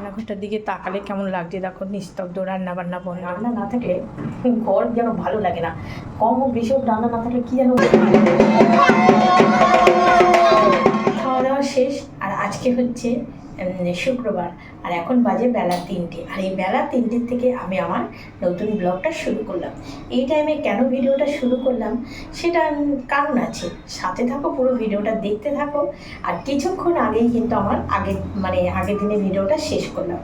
রান্নাঘরটার দিকে তাকালে কেমন লাগছে? দেখো, নিস্তব্ধ রান্না বান্না বন্ধ। রান্না না থাকলে ঘর যেন ভালো লাগে না। কম হোক বেশি রান্না না থাকলে কি যেন খাওয়া দাওয়া শেষ, আর আজকে হচ্ছে শুক্রবার, আর এখন বাজে বেলা তিনটে। আর এই বেলা তিনটের থেকে আমি আমার নতুন ব্লগটা শুরু করলাম। এই টাইমে কেন ভিডিওটা শুরু করলাম সেটা কারণ আছে। সাথে থাকো, পুরো ভিডিওটা দেখতে থাকো। আর কিছুক্ষণ আগেই কিন্তু আমার আগের মানে আগের দিনে ভিডিওটা শেষ করলাম।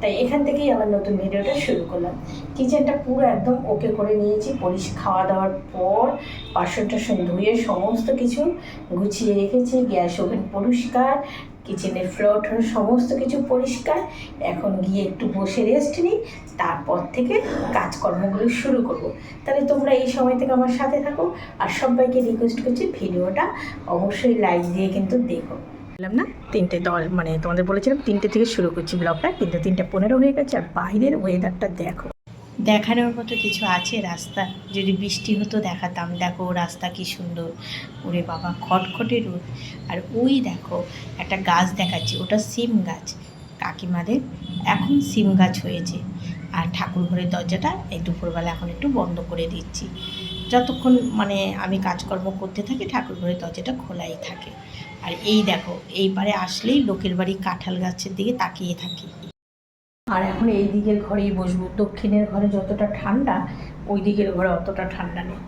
তাই এখান থেকেই আবার নতুন ভিডিওটা শুরু করলাম। কিচেনটা পুরো একদম ওকে করে নিয়েছি। পরিষ খাওয়া দাওয়ার পর বাসন টাসন ধুয়ে সমস্ত কিছু গুছিয়ে রেখেছি। গ্যাস ওভেন পরিষ্কার কিচেনের ফ্লোর সমস্ত কিছু পরিষ্কার। এখন গিয়ে একটু বসে রেস্ট নিই, তারপর থেকে কাজকর্মগুলো শুরু করব। তাহলে তোমরা এই সময় থেকে আমার সাথে থাকো। আর সবাইকে রিকোয়েস্ট করছি ভিডিওটা অবশ্যই লাইক দিয়ে কিন্তু দেখো। বললাম না, তিনটে দল মানে তোমাদের বলেছিলাম তিনটে থেকে শুরু করছি ব্লগটা কিন্তু তিনটে পনেরো হয়ে গেছে, আর বাইরের ওয়েদারটা দেখো। দেখানোর মতো কিছু আছে রাস্তা? যদি বৃষ্টি হতো দেখাতাম, দেখো রাস্তা কি সুন্দর। ওরে বাবা, খটখটে রোদ। আর ওই দেখো, একটা গাছ দেখাচ্ছে, ওটা সিম গাছ। কাকিমাদের এখন সিম গাছ হয়েছে। আর ঠাকুর ঘরের দরজাটা এই দুপুরবেলা এখন একটু বন্ধ করে দিচ্ছি। যতক্ষণ মানে আমি কাজকর্ম করতে থাকি, ঠাকুর ঘরের দরজাটা খোলাই থাকে। আর এই দেখো, এই পারে আসলেই লোকের বাড়ি কাঁঠাল গাছের দিকে তাকিয়ে থাকি। আর এখন এই দিকের ঘরেই বসবো। দক্ষিণের ঘরে যতটা ঠান্ডা, ওই দিকের ঘরে অতটা ঠান্ডা নেই।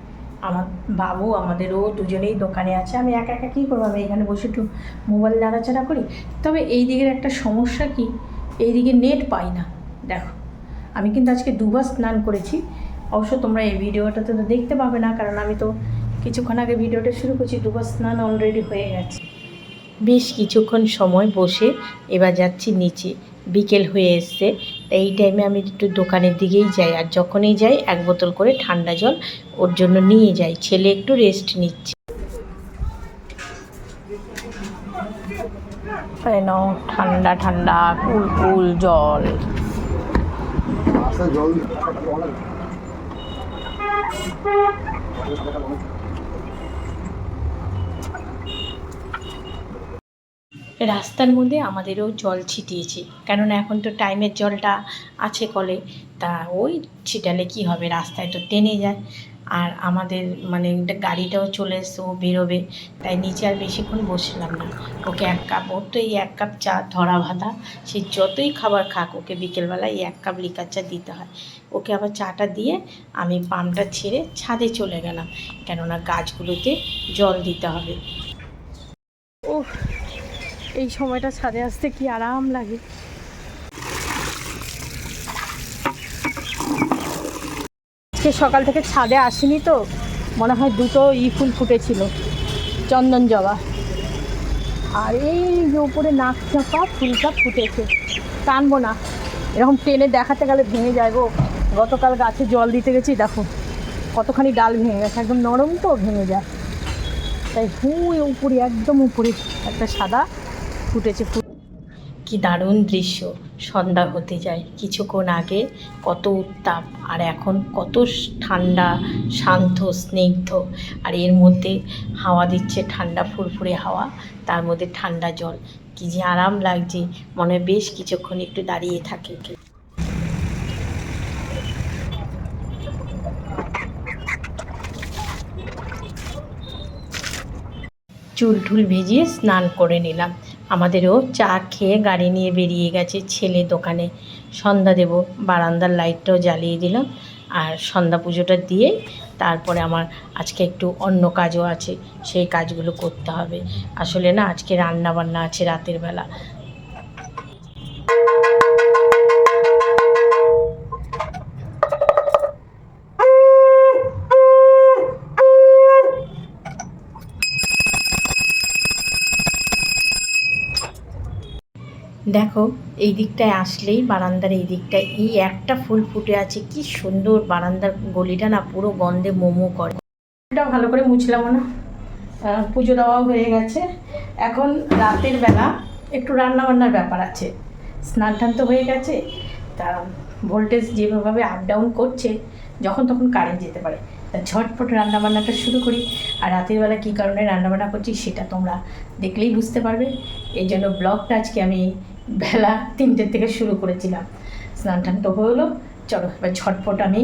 আমার বাবু, আমাদেরও দুজনেই দোকানে আছে। আমি একা একা কী করব? আমি এখানে বসে একটু মোবাইল নাড়াচাড়া করি। তবে এই দিকের একটা সমস্যা কি? এই দিকে নেট পাই না। দেখো, আমি কিন্তু আজকে দুবার স্নান করেছি। অবশ্য তোমরা এই ভিডিওটাতে তো দেখতে পাবে না, কারণ আমি তো কিছুক্ষণ আগে ভিডিওটা শুরু করছি, দুবার স্নান অলরেডি হয়ে গেছে। বেশ কিছুক্ষণ সময় বসে এবার যাচ্ছি নিচে। বিকেল হয়ে এসছে। তাই এই টাইমে আমি একটু দোকানের দিকেই যাই আর যখনই যাই এক বোতল করে ঠান্ডা জল ওর জন্য নিয়ে যাই। ছেলে একটু রেস্ট নিচ্ছে। ঠান্ডা ঠান্ডা, কুল কুল জল। রাস্তার মধ্যে আমাদেরও জল ছিটিয়েছে। কেননা এখন তো টাইমের জলটা আছে কলে, তা ওই ছিটালে কি হবে? রাস্তায় তো টেনে যায়। আর আমাদের মানে গাড়িটাও চলে এসছে, ও বেরোবে। তাই নিচে আর বেশিক্ষণ বসলাম না। ওকে এক কাপ, ওর তো এই এক কাপ চা, ধরা ভাতা। সে যতই খাবার খাক, ওকে বিকেলবেলায় এই এক কাপ লিকার চা দিতে হয়। ওকে আবার চাটা দিয়ে আমি পাম্পটা ছেড়ে ছাদে চলে গেলাম। কেননা গাছগুলোতে জল দিতে হবে। ও এই সময়টা ছাদে আসতে কি আরাম লাগে? আজকে সকাল থেকে ছাদে আসিনি তো, মনে হয় দুটো ই ফুল ফুটেছিল, চন্দন জবা। আর এই যে উপরে নাক চাপা ফুলটা ফুটেছে, টানবো না। এরকম টেনে দেখাতে গেলে ভেঙে যায় গো। গতকাল গাছে জল দিতে গেছি, দেখো, কতখানি ডাল ভেঙে গেছে। একদম নরম তো, ভেঙে যায়। তাই হুঁ উপরে, একদম উপরে, একটা সাদা ফুটেছে কি দারুণ দৃশ্য। সন্ধ্যা হতে যায়। কিছুক্ষণ আগে কত উত্তাপ, আর এখন কত ঠান্ডা, শান্ত, স্নিগ্ধ। আর এর মধ্যে হাওয়া দিচ্ছে ঠান্ডা, ফুরফুরে হাওয়া। তার মধ্যে ঠান্ডা জল। কি যে আরাম লাগছে। মনে বেশ কিছুক্ষণ একটু দাঁড়িয়ে থাকে চুল টুল ভিজিয়ে স্নান করে নিলাম। আমাদেরও চা খেয়ে গাড়ি নিয়ে বেরিয়ে গেছে ছেলে দোকানে। সন্ধ্যা দেব বারান্দার লাইটটাও জ্বালিয়ে দিলাম আর সন্ধ্যা পুজোটা দিয়ে তারপরে আমার আজকে একটু অন্য কাজও আছে, সেই কাজগুলো করতে হবে। আসলে না, আজকে রান্না বান্না আছে রাতের বেলা দেখো এই দিকটায় আসলেই বারান্দার এই দিকটায়। এই একটা ফুল ফুটে আছে, কি সুন্দর বারান্দার গলিটা না পুরো গন্ধে মোমো করে। এটা ভালো করে মুছলাম না। পুজো দেওয়া হয়ে গেছে। এখন রাতের বেলা একটু রান্না বান্নার ব্যাপার আছে। স্নান টান তো হয়ে গেছে। তা ভোল্টেজ যেভাবে আপ ডাউন করছে, যখন তখন কারেন্ট যেতে পারে। তা ঝটপট রান্না বান্নাটা শুরু করি। আর রাতের বেলা কী কারণে রান্না বান্না করছি, সেটা তোমরা দেখলেই বুঝতে পারবে। এই জন্য ব্লগটা আজকে আমি বেলা তিনটের থেকে শুরু করেছিলাম। স্নান টান তো হলো। চলো, এবার ঝটপট আমি,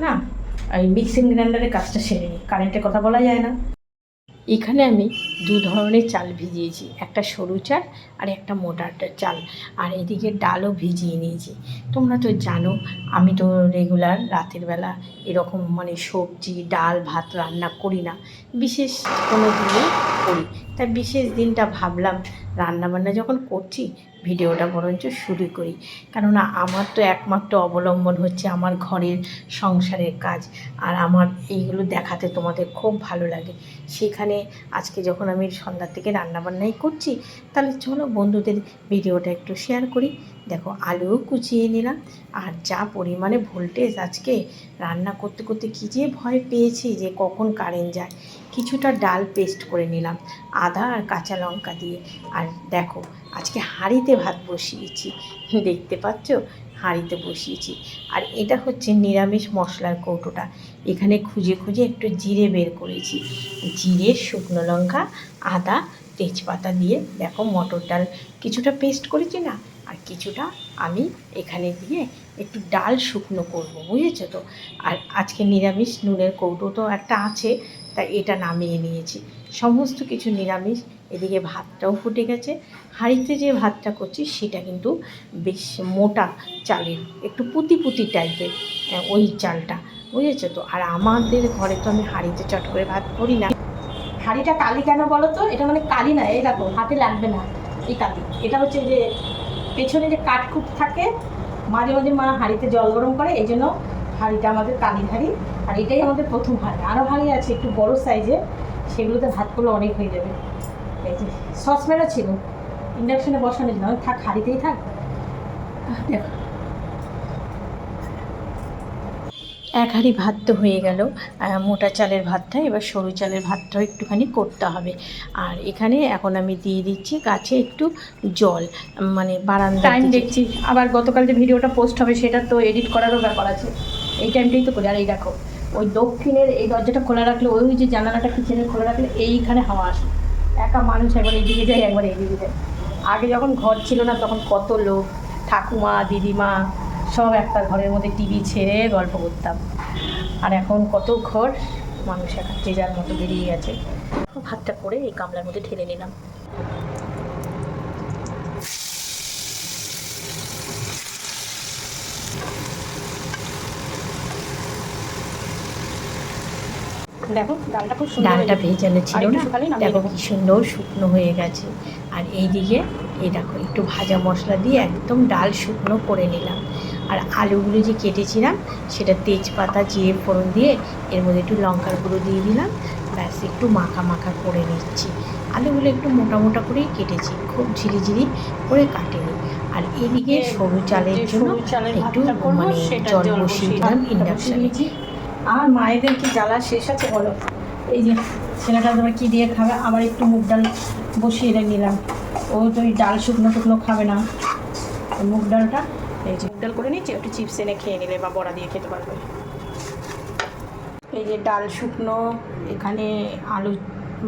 না ওই মিক্সিং গ্রাইন্ডারের কাজটা সেরে নিই। কারেন্টের কথা বলা যায় না। এখানে আমি দু ধরনের চাল ভিজিয়েছি। একটা সরু চাল আর একটা মোটা চাল। আর এদিকে ডালও ভিজিয়ে নিয়েছি। তোমরা তো জানো, আমি তো রেগুলার রাতের বেলা এরকম মানে সবজি, ডাল, ভাত রান্না করি না। বিশেষ কোনো দিনে করি। তাই বিশেষ দিনটা ভাবলাম, রান্নাবান্না যখন করছি ভিডিওটা বরঞ্চ শুরু করি। কেননা আমার তো একমাত্র অবলম্বন হচ্ছে আমার ঘরের সংসারের কাজ। আর আমার এইগুলো দেখাতে তোমাদের খুব ভালো লাগে। সেখানে আজকে যখন আমি সন্ধ্যার থেকে রান্নাবান্নাই করছি, তাহলে চলো বন্ধুদের ভিডিওটা একটু শেয়ার করি। দেখো, আলুও কুচিয়ে নিলাম। আর যা পরিমাণে ভোল্টেজ আজকে রান্না করতে করতে কী যে ভয় পেয়েছি যে কখন কারেন্ট যায়। কিছুটা ডাল পেস্ট করে নিলাম, আদা আর কাঁচা লঙ্কা দিয়ে। আর দেখো, আজকে হাঁড়িতে ভাত বসিয়েছি। দেখতে পাচ্ছ? হাঁড়িতে বসিয়েছি। আর এটা হচ্ছে নিরামিষ মশলার কৌটোটা। এখানে খুঁজে খুঁজে একটু জিরে বের করেছি। জিরে, শুকনো লঙ্কা, আদা, তেজপাতা দিয়ে দেখো মটর ডাল কিছুটা পেস্ট করেছি না? আর কিছুটা আমি এখানে দিয়ে একটু ডাল শুকনো করব, বুঝেছ তো? আর আজকে নিরামিষ নুনের কৌটো তো একটা আছে। তাই এটা নামিয়ে নিয়েছি। সমস্ত কিছু নিরামিষ, এদিকে ভাতটাও ফুটে গেছে। হাঁড়িতে যে ভাতটা করছি, সেটা কিন্তু বেশ মোটা চালের, একটু পুঁতি পুঁতি টাইপের ওই চালটা, বুঝেছ তো? আর আমাদের ঘরে তো আমি হাঁড়িতে চট করে ভাত করি না। হাঁড়িটা কালি কেন বলো তো? এটা মানে কালি না, এই দেখো, হাতে লাগবে না, এই কালি। এটা হচ্ছে যে পেছনে যে কাঠকুট থাকে, মাঝে মাঝে মা হাঁড়িতে জল গরম করে, এই জন্য হাঁড়িটা আমাদের কালির হাঁড়ি আর এটাই আমাদের প্রথম হাঁড়ি আরও হাঁড়ি আছে একটু বড় সাইজে সেগুলোতে ভাত করলে অনেক হয়ে যাবে। এই যে সসপ্যানও ছিল ইন্ডাকশনে বসানো ছিল। থাক হাঁড়িতেই থাক। দেখো। এক হাঁড়ি ভাত তো হয়ে গেল মোটা চালের ভাতটা এবার সরু চালের ভাতটাও একটুখানি করতে হবে। আর এখানে এখন আমি দিয়ে দিচ্ছি গাছে একটু জল মানে বারান্দা টাইম দেখছি। আবার গতকাল যে ভিডিওটা পোস্ট হবে সেটা তো এডিট করারও ব্যাপার আছে। এই টাইমটাই তো করি। আর এই দেখো, ওই দক্ষিণের এই দরজাটা খোলা রাখলে, ওই যে জানালাটা কিচেনের খোলা রাখলে, এইখানে হাওয়া আসে। একা মানুষ একবার এইদিকে যায়, একবার এইদিকে যায়। আগে যখন ঘর ছিল না, তখন কত লোক, ঠাকুমা, দিদিমা, সব একটা ঘরের মধ্যে টিভি ছেড়ে গল্প করতাম। আর এখন কত ঘর, মানুষ এখন যে যার মতো বেরিয়ে গেছে। ভাতটা করে এই গামলার মধ্যে ঢেলে নিলাম। দেখো ডালটা খুব সুন্দর ডালটা ভেজানো ছিল না? দেখো কি সুন্দর শুকনো হয়ে গেছে। আর এইদিকে এই দেখো একটু ভাজা মশলা দিয়ে একদম ডাল শুকনো করে নিলাম। আর আলুগুলো যে কেটেছিলাম সেটা তেজপাতা জিরে ফোড়ন দিয়ে এর মধ্যে একটু লঙ্কার গুঁড়ো দিয়ে দিলাম। ব্যাস একটু মাখা মাখা করে নিচ্ছি। আলুগুলো একটু মোটা মোটা করেই কেটেছি খুব ঝিরিঝিরি করে কাটেনি। আর এদিকে সরু চালের জন্য একটু মানে জল বসিয়ে দিলাম ইন্ডাকশনে আর মায়েদের কি জ্বালা শেষ আছে বলো? এই যে ছেলেটা তোমার কী দিয়ে খাবে? আবার একটু মুগ ডাল বসিয়ে রেখে নিলাম ও তো ডাল শুকনো শুকনো খাবে না। মুগ ডালটা এই যে মুগ ডাল করে নিচ্ছি একটু চিপস এনে খেয়ে নিলে বা বড়া দিয়ে খেতে পারবে। এই যে ডাল শুকনো, এখানে আলু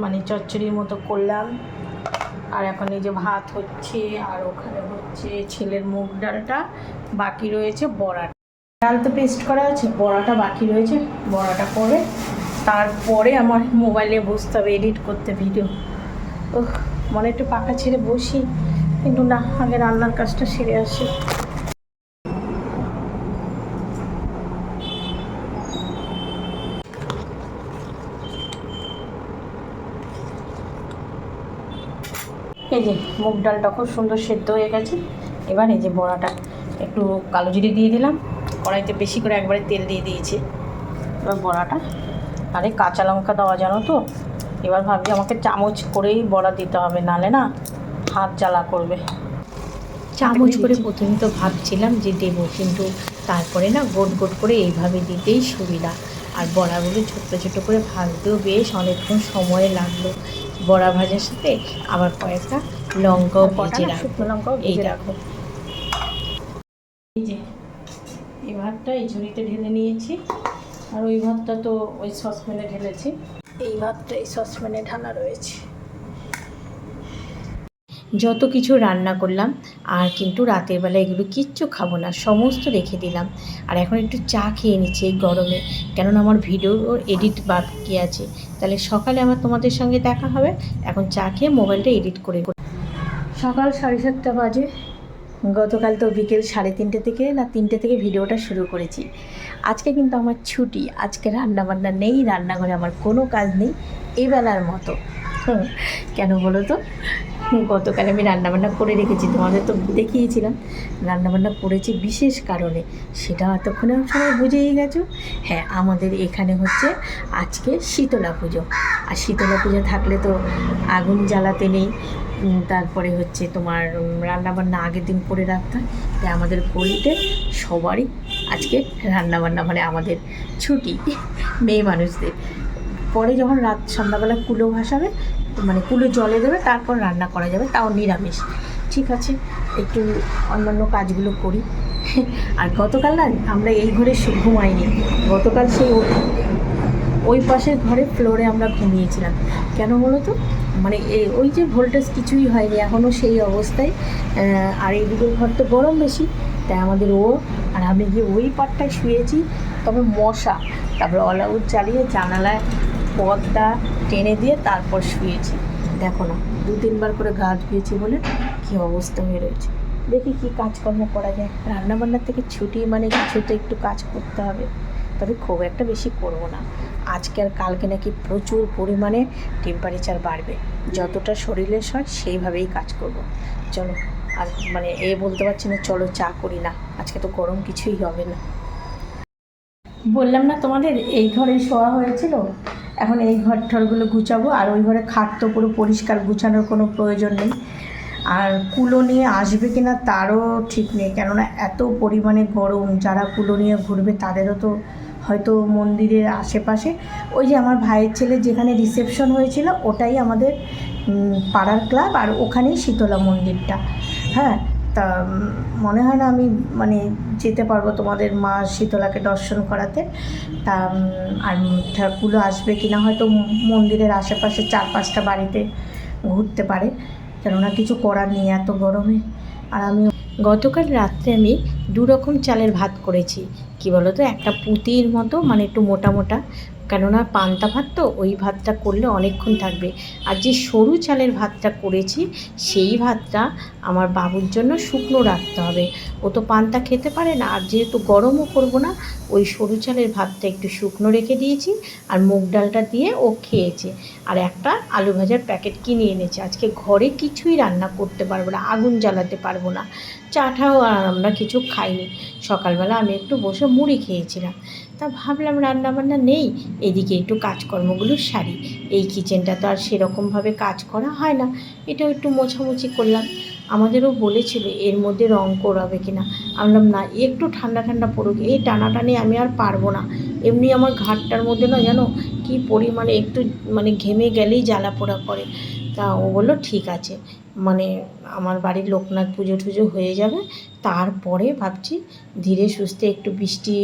মানে চচ্চড়ির মতো করলাম। আর এখন এই যে ভাত হচ্ছে, আর ওখানে হচ্ছে ছেলের মুগ ডালটা। বাকি রয়েছে বড়া ডাল তো পেস্ট করা আছে, বড়াটা বাকি রয়েছে, বড়াটা করে তারপরে আমার মোবাইলে বসতে হবে এডিট করতে ভিডিও ও মনে একটু পাকা ছেড়ে বসি, কিন্তু না, আগে রান্নার কাজটা সেরে আসি। এই যে মুগ ডালটা খুব সুন্দর সেদ্ধ হয়ে গেছে। এবার এই যে বড়াটা, একটু কালো জিরে দিয়ে দিলাম। কড়াইতে বেশি করে একবারে তেল দিয়ে দিয়েছি। এবার বড়াটা। আরে কাঁচা লঙ্কা দেওয়া জানো তো? এবার ভাবছি আমাকে চামচ করেই বড়া দিতে হবে নালে না হাত জ্বালা করবে। চামচ করে প্রথমে তো ভাবছিলাম যে দেবো কিন্তু তারপরে না গোট গোট করে এইভাবে দিতেই সুবিধা। আর বড়াগুলো ছোট্ট ছোট করে ভাজতেও বেশ অনেকক্ষণ সময় লাগল। বড়া ভাজার সাথে আবার কয়েকটা লঙ্কাও ভেজে রাখব। লঙ্কাও এই রাখো এই যে ভাতটা এই ঝুড়িতে ঢেলে নিয়েছি। আর ওই ভাতটা তো ওই সসপ্যানে ঢেলেছি। এই ভাতটা এই সসপ্যানে ঢালা রয়েছে। যত কিছু রান্না করলাম আর কিন্তু রাতের বেলা এগুলো কিচ্ছু খাব না সমস্ত রেখে দিলাম। আর এখন একটু চা খেয়ে নিচ্ছি এই গরমে। কেননা আমার ভিডিও এডিট বাকি আছে? তাহলে সকালে আমার তোমাদের সঙ্গে দেখা হবে। এখন চা খেয়ে মোবাইলটা এডিট করে সকাল সাড়ে সাতটা বাজে। গতকাল তো বিকেল সাড়ে তিনটে থেকে না তিনটে থেকে ভিডিওটা শুরু করেছি। আজকে কিন্তু আমার ছুটি, আজকে রান্না বান্না নেই, রান্নাঘরে আমার কোনো কাজ নেই, এবেলার মতো। কেন বলো তো? গতকাল আমি রান্নাবান্না করে রেখেছি, তোমাদের তো দেখিয়েছিলাম। রান্নাবান্না করেছি বিশেষ কারণে, সেটা এতক্ষণে সবাই বুঝেই গেছো? হ্যাঁ আমাদের এখানে হচ্ছে আজকে শীতলা পুজো। আর শীতলা পুজো থাকলে তো আগুন জ্বালাতে নেই। তারপরে হচ্ছে তোমার রান্নাবান্না আগের দিন করে রাখতে হয় তাই আমাদের গলিতে সবারই আজকে রান্নাবান্না মানে আমাদের ছুটি, মেয়ে মানুষদের। পরে যখন রাত সন্ধ্যাবেলা কুলো ভাসাবে মানে কুলো জলে দেবে, তারপর রান্না করা যাবে। তাও নিরামিষ। ঠিক আছে, একটু অন্যান্য কাজগুলো করি। আর গতকাল না, আমরা এই ঘরে ঘুমাইনি। গতকাল সেই ওই পাশের ঘরে ফ্লোরে আমরা ঘুমিয়েছিলাম। কেন বলো তো মানে ওই যে ভোল্টেজ কিছুই হয়নি এখনও সেই অবস্থায়। আর এই দুটো ঘর তো গরম বেশি, তাই আমাদের ও আর আমি গিয়ে ওই পাটটায় শুয়েছি। তবে মশা, তারপরে অল আউট চালিয়ে জানালায় পর্দা টেনে দিয়ে তারপর শুয়েছি। দেখো না, দু তিনবার করে গা ধুয়েছি বলে কী অবস্থা হয়ে রয়েছে। দেখি কি কাজকর্ম করা যায়। রান্নাবান্নার থেকে ছুটি মানে কিছু তো একটু কাজ করতে হবে। তবে খুব একটা বেশি করব না। আজকে আর কালকে নাকি প্রচুর পরিমাণে টেম্পারেচার বাড়বে। যতটা শরীরে সয় সেইভাবেই কাজ করব। চলো, আর মানে এ বলতে পারছি না, চলো চা করি না। আজকে তো গরম কিছুই হবে না। বললাম না তোমাদের, এই ঘরেই শোয়া হয়েছিল? এখন এই ঘর ঠরগুলো গুছাবো, আর ওই ঘরে খাট তো পুরো পরিষ্কার, গুছানোর কোনো প্রয়োজন নেই। আর কুলো নিয়ে আসবে কি না তারও ঠিক নেই, কেননা এত পরিমাণে গরম, যারা কুলো নিয়ে ঘুরবে তাদেরও তো হয়তো মন্দিরের আশেপাশে। ওই যে আমার ভাইয়ের ছেলে যেখানে রিসেপশন হয়েছিল, ওটাই আমাদের পাড়ার ক্লাব আর ওখানেই শীতলা মন্দিরটা। হ্যাঁ তা মনে হয় না আমি মানে যেতে পারব তোমাদের মা শীতলাকে দর্শন করাতে। তা আর ঠাকুরও আসবে কি না হয়তো মন্দিরের আশেপাশে চার পাঁচটা বাড়িতে ঘুরতে পারে। কেননা কিছু করার নেই এত গরমে। আর আমি গতকাল রাত্রে আমি দু রকম চালের ভাত করেছি। কি বলো তো একটা পুঁতির মতো মানে একটু মোটা মোটা। কেননা পান্তা ভাত তো ওই ভাতটা করলে অনেকক্ষণ থাকবে। আর যে সরু চালের ভাতটা করেছি, সেই ভাতটা আমার বাবুর জন্য শুকনো রাখতে হবে। ও তো পান্তা খেতে পারে না, আর যেহেতু গরমও করব না, ওই সরু চালের ভাতটা একটু শুকনো রেখে দিয়েছি আর মুগ ডালটা দিয়ে ও খেয়েছে। আর একটা আলু ভাজার প্যাকেট কিনে এনেছে। আজকে ঘরে কিছুই রান্না করতে পারব না, আগুন জ্বালাতে পারব না। চাটাও আর আমরা কিছু খাইনি। সকালবেলা আমি একটু বসে মুড়ি খেয়েছিলাম। তা ভাবলাম রান্না বান্না নেই, এদিকে একটু কাজকর্মগুলো সারি। এই কিচেনটা তো আর সেরকমভাবে কাজ করা হয় না, এটাও একটু মোছামুছি করলাম। আমাদেরও বলেছিল এর মধ্যে রং করাবে কিনা। আমি বললাম না, একটু ঠান্ডা ঠান্ডা পড়ুক, এই টানাটানি আমি আর পারব না। এমনি আমার ঘাটটার মধ্যে না জানো, কি পরিমাণে একটু মানে ঘেমে গেলেই জ্বালা পোড়া করে তা ও বলল, ঠিক আছে। মানে আমার বাড়ির লোকনাথ পুজো টুজো হয়ে যাবে, তারপরে ভাবছি ধীরে সুস্থে একটু বৃষ্টি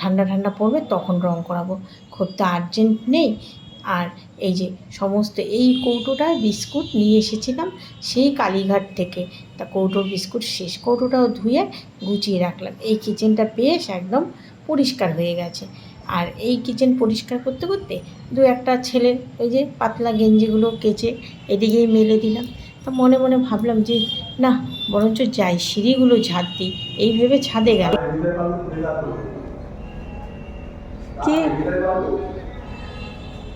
ঠান্ডা ঠান্ডা পড়বে, তখন রং করাবো। খুব তো আর্জেন্ট নেই। আর এই যে সমস্ত এই কৌটোটা, বিস্কুট নিয়ে এসেছিলাম সেই কালীঘাট থেকে। তা কৌটোর বিস্কুট, শেষ কৌটোটাও ধুয়ে গুছিয়ে রাখলাম। এই কিচেনটা বেশ একদম পরিষ্কার হয়ে গেছে। আর এই কিচেন পরিষ্কার করতে করতে দু একটা ছেলের ওই যে পাতলা গেঞ্জিগুলো কেচে এদিকেই মেলে দিলাম। তা মনে মনে ভাবলাম যে, না, বরঞ্চ যাই, সিঁড়িগুলো ঝাড় দিই। এই ভেবে ছাদে গেল কি?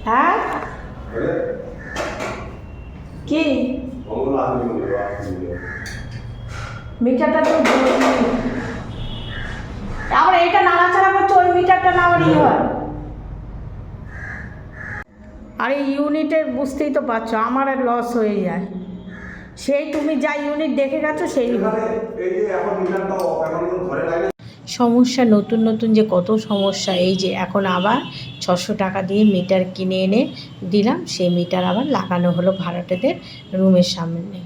হ্যাঁ? কি? মিটারটা তো আবার এটা নাড়াচাড়া করছে, ওই মিটারটা না আবার হয়? আরে ইউনিটের বুঝতেই তো পারছ, আমার আর লস হয়ে যায়। সেই তুমি যা ইউনিট দেখে গেছো, সেই সমস্যা, নতুন নতুন যে কত সমস্যা, এই যে এখন আবার ছশো টাকা দিয়ে মিটার কিনে এনে দিলাম, সেই মিটার আবার লাগানো হলো ভাড়াটেদের রুমের সামনে।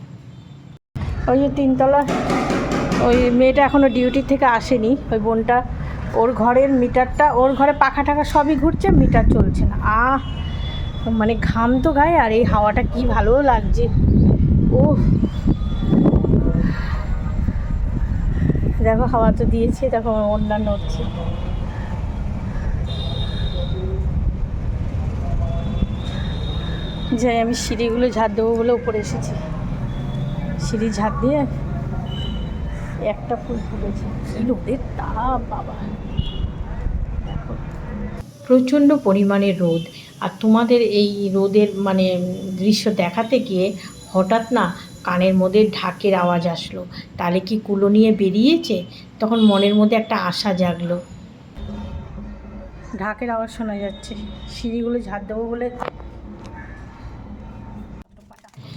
ওই যে তিনতলা, ওই মেয়েটা এখনও ডিউটি থেকে আসেনি, ওই বোনটা, ওর ঘরের মিটারটা, ওর ঘরে পাখা টাকা সবই ঘুরছে, মিটার চলছে না। আহ মানে ঘাম তো গায়ে, আর এই হাওয়াটা কি ভালো লাগছে। ও দেখো, হাওয়া তো দিয়েছে, দেখো অন্যান্য হচ্ছে। যাই, আমি সিঁড়িগুলো ঝাড় দেবো বলে উপরে এসেছি। সিঁড়ি ঝাড় দিয়ে একটা ফুল ফুটেছে। কি রোদের তাপ, বাবা। প্রচণ্ড পরিমাণে রোদ। আর তোমাদের এই রোদের মানে দৃশ্য দেখাতে গিয়ে হঠাৎ না কানের মধ্যে ঢাকের আওয়াজ আসলো। তাহলে কি কুলো নিয়ে বেরিয়েছে? তখন মনের মধ্যে একটা আশা জাগলো। ঢাকের আওয়াজ শোনা যাচ্ছে। সিঁড়িগুলো ঝাড় দেবো বলে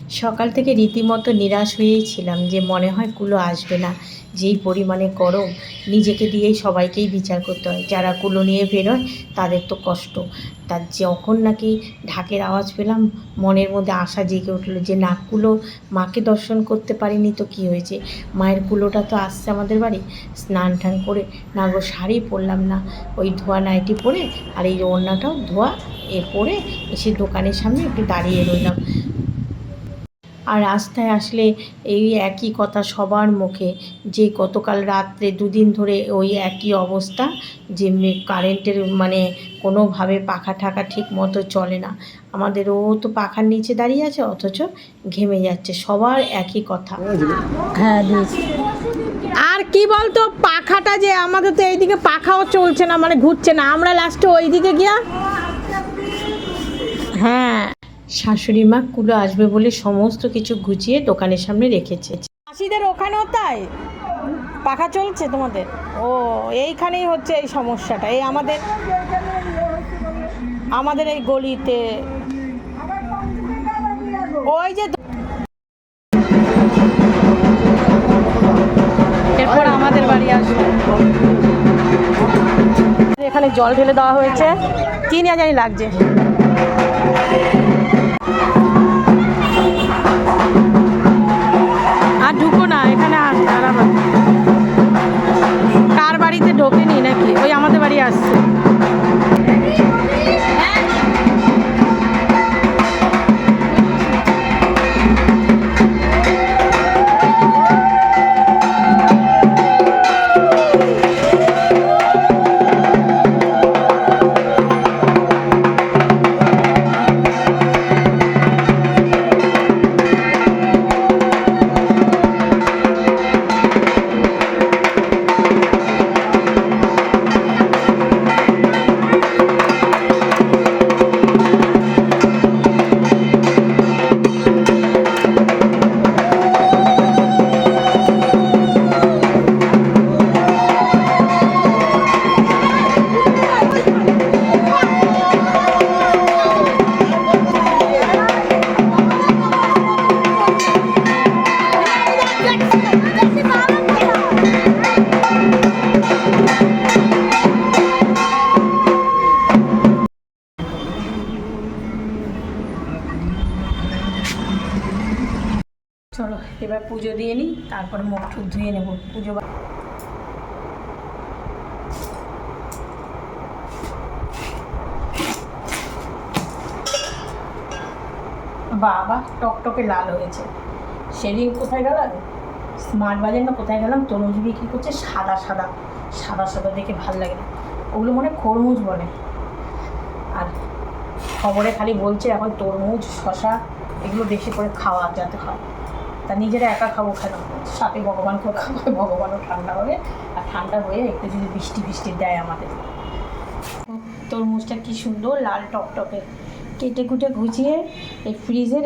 সকাল থেকে রীতিমতো নিরাশ হয়েই ছিলাম যে মনে হয় কুলো আসবে না। যেই পরিমাণে গরম নিজেকে দিয়েই সবাইকেই বিচার করতে হয়। যারা কুলো নিয়ে বেরোয়, তাদের তো কষ্ট। তার যখন নাকি ঢাকের আওয়াজ পেলাম, মনের মধ্যে আশা জেগে উঠল যে, না, কুলো মাকে দর্শন করতে পারিনি তো কি হয়েছে? মায়ের কুলোটা তো আসছে আমাদের বাড়ি। স্নান টান করে, না গো, শাড়ি পরলাম না। ওই ধোয়া নাইটি পরে আর এই ওড়নাটাও ধোয়া এ পরে এসে দোকানের সামনে একটু দাঁড়িয়ে রইলাম। আর রাস্তায় আসলে এই একই কথা সবার মুখে, যে গতকাল রাত্রে দুদিন ধরে ওই একই অবস্থা, যে কারেন্টের মানে কোনোভাবে পাখা ঠাকা ঠিক মতো চলে না। আমাদের ও তো পাখার নিচে দাঁড়িয়ে আছে, অথচ ঘেমে যাচ্ছে, সবার একই কথা। হ্যাঁ আর কি বলতো, পাখাটা যে আমাদের তো এইদিকে পাখাও চলছে না মানে ঘুরছে না। আমরা লাস্টে ওইদিকে গিয়া হ্যাঁ। শাশুড়ি মা কুলো আসবে বলে সমস্ত কিছু গুছিয়ে দোকানের সামনে রেখেছে। মাসিদের ওখানেও তাই? পাখা চলছে তোমাদের? ও, এইখানেই হচ্ছে এই সমস্যাটা। এই আমাদের আমাদের এই গলিতে। ওই যে এরপর আমাদের বাড়ি আসবে। এখানে জল ঢেলে দেওয়া হয়েছে। কি নিয়ে জানি লাগছে। আর তারপরে মুখ টুক ধুয়ে নেব, পুজো বাবা, টকটকে লাল হয়েছে। সেদিন কোথায় গেলাম? স্মার্ট বাজার না কোথায় গেলাম? তরমুজ বিক্রি করছে সাদা সাদা সাদা সাদা দেখে ভালো লাগে না। ওগুলো মনে খরমুজ বলে। আর খবরে খালি বলছে এখন তরমুজ শশা এগুলো বেশি করে খাওয়া যাতে হয়। তা নিজেরা একা খাব কেন? সাথে ভগবানকেও খাব, ভগবানও ঠান্ডা হবে। আর ঠান্ডা হয়ে একটু যদি বৃষ্টি বৃষ্টি দেয় আমাদের। তরমুজটা কি সুন্দর, লাল টকটকে কেটে কুটে গুছিয়ে এই ফ্রিজে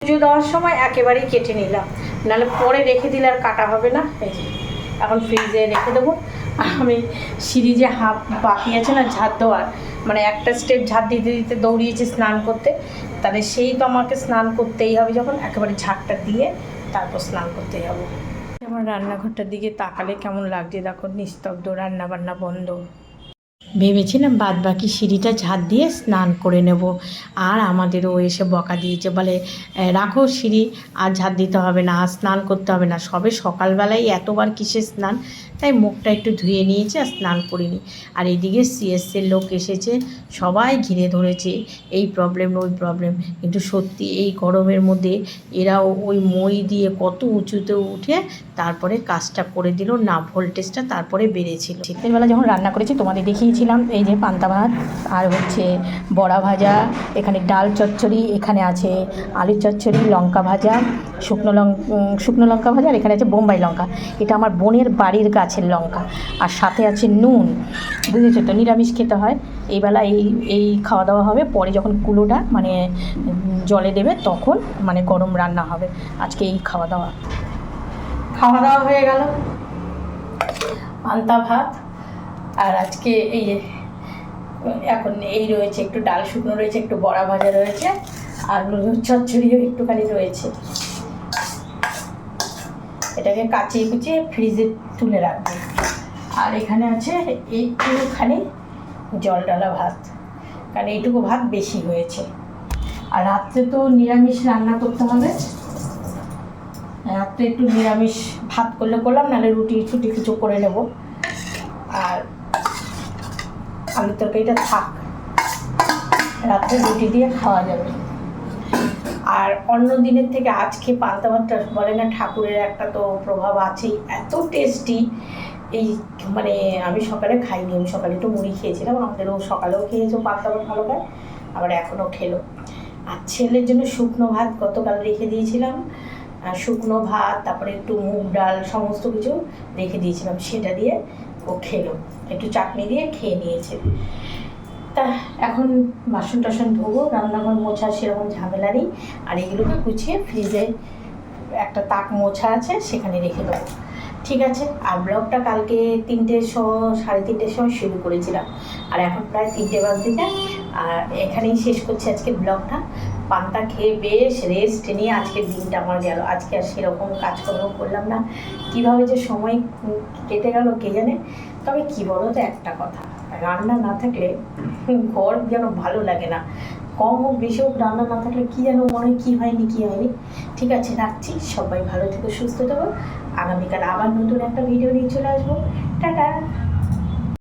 পুজো দেওয়ার সময় একেবারেই কেটে নিলাম। নাহলে পরে রেখে দিলে আর কাটা হবে না। এই যে, এখন ফ্রিজে রেখে দেবো। আমি সিঁড়ি যে হাফ বাকি আছে না ঝাড় দেওয়ার। মানে একটা স্টেপ ঝাড় দিতে দিতে দৌড়িয়েছি স্নান করতে। তাহলে সেই তো আমাকে স্নান করতেই হবে যখন। একেবারে ঝাড়টা দিয়ে তারপর স্নান করতে যাব। আমার রান্নাঘরটার দিকে তাকালে কেমন লাগছে দেখো, নিস্তব্ধ রান্না বান্না বন্ধ। ভেবেছিলাম বাদ বাকি সিঁড়িটা ঝাঁট দিয়ে স্নান করে নেব। আর আমাদেরও এসে বকা দিয়েছে, বলে রাখো সিঁড়ি, আর ঝাঁট দিতে হবে না, আর স্নান করতে হবে না। সবে সকালবেলায় এতবার কিসের স্নান, তাই মুখটা একটু ধুয়ে নিয়েছে আর স্নান করিনি। আর এদিকে সিএসসির লোক এসেছে, সবাই ঘিরে ধরেছে, এই প্রবলেম ওই প্রবলেম কিন্তু সত্যি এই গরমের মধ্যে এরা ওই মই দিয়ে কত উঁচুতে উঠে তারপরে কাজটা করে দিল, না ভোল্টেজটা তারপরে বেড়েছিল। শীতের বেলা যখন রান্না করেছি, তোমাদের দেখিয়েছিলাম এই যে পান্তা ভাত আর হচ্ছে বড়া ভাজা, এখানে ডাল চচ্চড়ি, এখানে আছে আলু চচ্চড়ি, লঙ্কা ভাজা, শুকনো লঙ্কা শুকনো লঙ্কা ভাজা আর এখানে আছে বোম্বাই লঙ্কা। এটা আমার বোনের বাড়ির গাছের লঙ্কা। আর সাথে আছে নুন। বুঝেছ তো? নিরামিষ খেতে হয়। এই বেলা এই এই খাওয়া দাওয়া হবে। পরে যখন কুলোটা মানে জলে দেবে, তখন মানে গরম রান্না হবে। আজকে এই খাওয়া দাওয়া। খাওয়া দাওয়া হয়ে গেল। পান্তা ভাত। আর আজকে এই এখন এই রয়েছে, একটু ডাল শুকনো রয়েছে, একটু বড়া ভাজা রয়েছে, আর চচ্চড়িও একটুখানি রয়েছে। এটাকে কাচিয়ে কুচিয়ে ফ্রিজে তুলে রাখবে। আর এখানে আছে একটুখানি জল ডালা ভাত, কারণ এইটুকু ভাত বেশি হয়েছে। আর রাত্রে তো নিরামিষ রান্না করতে হবে। রাত্রে একটু নিরামিষ ভাত করলে করলাম, নাহলে রুটি ছুটি কিছু করে নেব আর আলুর তরকারিটা থাক। রাত্রে রুটি দিয়ে খাওয়া যাবে। আর অন্য দিনের থেকে আজকে পান্তা ভাতটা বলে না, ঠাকুরের একটা তো প্রভাব আছেই। এত টেস্টি এই মানে আমি সকালে খাইনি, আমি সকালে একটু মুড়ি খেয়েছিলাম, আমাদেরও সকালেও খেয়েছো পান্তা ভাত ভালো খায় আবার এখনও খেলো। আর ছেলের জন্য শুকনো ভাত গতকাল রেখে দিয়েছিলাম। শুকনো ভাত, তারপরে একটু মুগ ডাল, সমস্ত কিছু রেখে দিয়েছিলাম, সেটা দিয়ে ও খেলো। একটু চাটনি দিয়ে খেয়ে নিয়েছে। তা এখন বাসন টাসন ধোবো, রান্নাঘর মোছা, সেরকম ঝামেলা নেই। আর এগুলোকে গুছিয়ে ফ্রিজে একটা তাক মোছা আছে, সেখানে রেখে দেবো। ঠিক আছে, আর ব্লগটা কালকে তিনটের সময় সাড়ে তিনটের সময় শুরু করেছিলাম। আর এখন প্রায় তিনটে বাজতে আর এখানেই শেষ করছি আজকে ব্লগটা। পান্তা খেয়ে বেশ রেস্ট নিয়ে আজকের দিনটা আমার গেল। আজকে আর সেরকম কাজকর্ম করলাম না। কীভাবে যে সময় কেটে গেল কে জানে? তবে কি বলো তো একটা কথা? রান্না না থাকলে ঘর যেন ভালো লাগে না। কম হোক, বেশি হোক, রান্না না থাকলে কি যেন মনে কি হয়নি কি হয়নি। ঠিক আছে, রাখছি। সবাই ভালো থেকো, সুস্থ থাকো। আগামীকাল আবার নতুন একটা ভিডিও নিয়ে চলে আসব। টাটা!